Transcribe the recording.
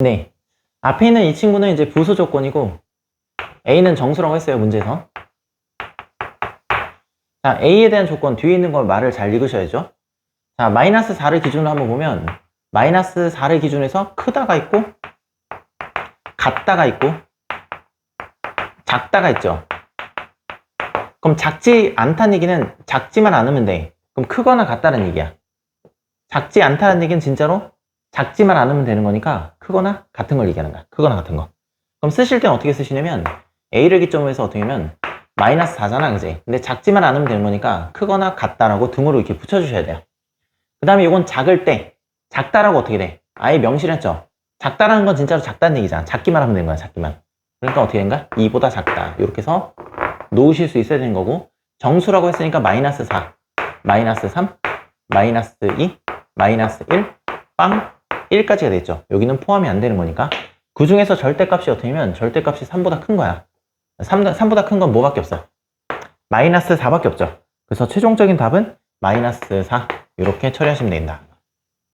네. 앞에 있는 이 친구는 이제 부수 조건이고 A는 정수라고 했어요, 문제에서. 자, A에 대한 조건 뒤에 있는 걸 말을 잘 읽으셔야죠. 자, 마이너스 4를 기준으로 한번 보면 마이너스 4를 기준해서 크다가 있고 같다가 있고 작다가 있죠. 그럼 작지 않다는 얘기는 작지만 않으면 돼. 그럼 크거나 같다는 얘기야. 작지 않다는 얘기는 진짜로 작지만 않으면 되는 거니까 크거나 같은 걸 얘기하는 거야. 크거나 같은 거. 그럼 쓰실 때는 어떻게 쓰시냐면 A를 기점으로 해서 어떻게 하면 마이너스 4잖아, 그지? 근데 작지만 않으면 되는 거니까 크거나 같다라고 등으로 이렇게 붙여주셔야 돼요. 그 다음에 이건 작을 때 작다라고 어떻게 돼? 아예 명시했죠. 작다라는 건 진짜로 작다는 얘기잖아. 작기만 하면 되는 거야, 작기만. 그러니까 어떻게 된가? 2보다 작다. 이렇게 해서 놓으실 수 있어야 되는 거고 정수라고 했으니까 마이너스 4, 마이너스 3, 마이너스 2, 마이너스 1, 빵, 1까지가 됐죠. 여기는 포함이 안 되는 거니까 그 중에서 절대값이 어떻게 되면 절대값이 3보다 큰 거야. 3, 3보다 큰 건 뭐밖에 없어? 마이너스 4밖에 없죠. 그래서 최종적인 답은 마이너스 4 이렇게 처리하시면 된다.